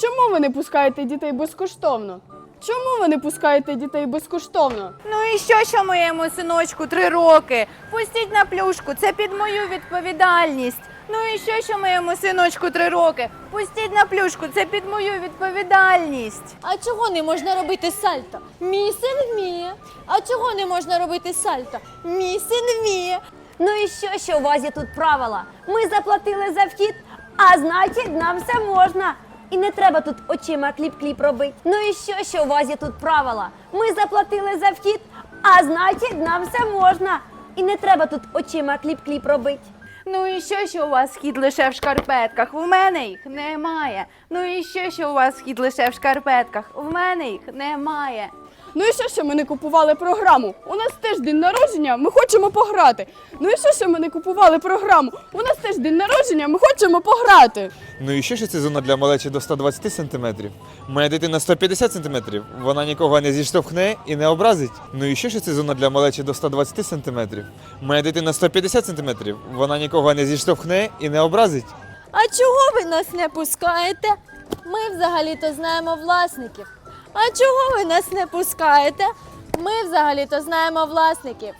Чому ви не пускаєте дітей безкоштовно? Чому ви не пускаєте дітей безкоштовно? Ну і що, що моєму синочку три роки? Пустіть на плюшку, це під мою відповідальність. Ну і що, що моєму синочку три роки? Пустіть на плюшку, це під мою відповідальність. А чого не можна робити сальто? Мій син вміє. А чого не можна робити сальто? Мій син вміє. Ну і що, що у вас є тут правила? Ми заплатили за вхід, а значить нам все можна. І не треба тут очима кліп-кліп робити. Ну і що, що у вас є тут правила? Ми заплатили за вхід, а значить нам все можна. І не треба тут очима кліп-кліп робити. Ну і що, що у вас схід лише в шкарпетках? У мене їх немає. Ну і що, що у вас схід лише в шкарпетках? У мене їх немає. Ну і що, що ми не купували програму? У нас теж день народження, ми хочемо пограти. Ну і що, що ми не купували програму? У нас теж день народження, ми хочемо пограти. Ну і що ж це зона для малечі до 120 сантиметрів? Моя дитина 150 сантиметрів, вона нікого не зіштовхне і не образить. Ну і що ж це зона для малечі до 120 сантиметрів? Моя дитина 150 сантиметрів, вона нікого не зіштовхне і не образить. А чого ви нас не пускаєте? Ми взагалі-то знаємо власників. А чого ви нас не пускаєте? Ми взагалі-то знаємо власників.